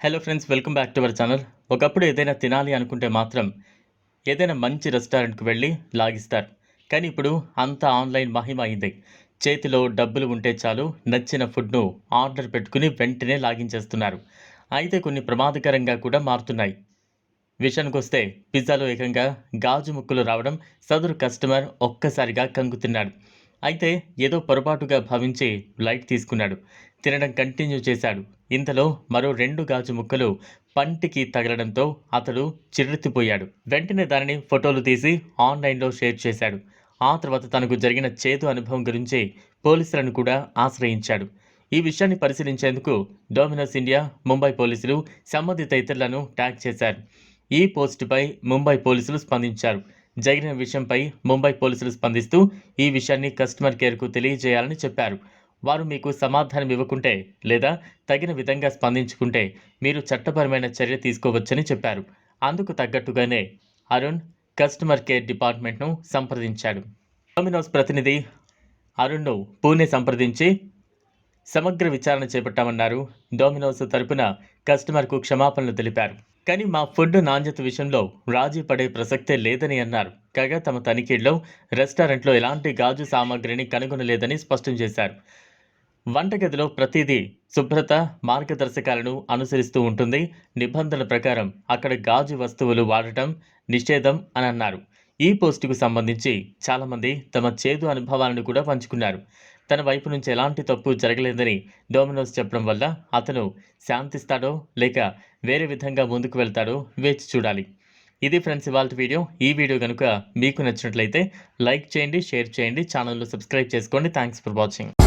Hello friends welcome back to our channel ఒకప్పుడు ఏదైనా తినాలి అనుకుంటే మాత్రం ఏదైనా మంచి రెస్టారెంట్కి వెళ్ళి లాగిస్తారు. కానీ ఇప్పుడు అంతా ఆన్లైన్ మహిమ అయింది చేతిలో డబ్బులు ఉంటే చాలు నచ్చిన ఫుడ్ను ఆర్డర్ పెట్టుకుని వెంటనే లాగించేస్తున్నారు. అయితే కొన్ని ప్రమాదకరంగా కూడా మారుతున్నాయి. విషయానికి వస్తే పిజ్జాలో ఏకంగా గాజు ముక్కలు రావడం సదరు కస్టమర్ ఒక్కసారిగా కంగుతున్నాడు. అయితే ఏదో పొరపాటుగా భావించి లైట్ తీసుకున్నాడు. తినడం కంటిన్యూ చేశాడు. ఇంతలో మరో రెండు గాజు ముక్కలు పంటికి తగలడంతో అతడు చిరెత్తిపోయాడు వెంటనే దానిని ఫోటోలు తీసి ఆన్లైన్లో షేర్ చేశాడు. ఆ తర్వాత తనకు జరిగిన చేదు అనుభవం గురించి పోలీసులను కూడా ఆశ్రయించాడు. ఈ విషయాన్ని పరిశీలించేందుకు డోమినోస్ ఇండియా ముంబై పోలీసులు సంబంధిత ఇతరులను ట్యాగ్ చేశారు. ఈ పోస్టుపై ముంబై పోలీసులు స్పందించారు. జరిగిన విషయంపై ముంబై పోలీసులు స్పందిస్తూ ఈ విషయాన్ని కస్టమర్ కేర్కు తెలియజేయాలని చెప్పారు. వారు మీకు సమాధానం ఇవ్వకుంటే లేదా తగిన విధంగా స్పందించుకుంటే మీరు చట్టపరమైన చర్య తీసుకోవచ్చని చెప్పారు. అందుకు తగ్గట్టుగానే అరుణ్ కస్టమర్ కేర్ డిపార్ట్మెంట్ను సంప్రదించాడు. డొమినోస్ ప్రతినిధి అరుణ్ను పూణే సంప్రదించి సమగ్ర విచారణ చేపట్టామన్నారు. డొమినోస్ తరపున కస్టమర్కు క్షమాపణలు తెలిపారు. కానీ మా ఫుడ్ నాణ్యత విషయంలో రాజీ పడే ప్రసక్తే లేదని అన్నారు. కాగా తమ తనిఖీల్లో రెస్టారెంట్లో ఎలాంటి గాజు సామాగ్రిని కనుగొనలేదని స్పష్టం చేశారు. వంటగదిలో ప్రతిదీ శుభ్రత మార్గదర్శకాలను అనుసరిస్తూ ఉంటుంది. నిబంధనల ప్రకారం అక్కడ గాజు వస్తువులు వాడటం నిషేధం అని అన్నారు. ఈ పోస్టుకు సంబంధించి చాలామంది తమ చేదు అనుభవాలను కూడా పంచుకున్నారు. తన వైపు నుంచి ఎలాంటి తప్పు జరగలేదని డోమినోస్ చెప్పడం వల్ల అతను శాంతిస్తాడో లేక వేరే విధంగా ముందుకు వెళ్తాడో వేచి చూడాలి. ఇది ఫ్రెండ్స్ ఇవాళ వీడియో. ఈ వీడియో కనుక మీకు నచ్చినట్లయితే లైక్ చేయండి షేర్ చేయండి ఛానల్లో సబ్స్క్రైబ్ చేసుకోండి. Thanks for watching.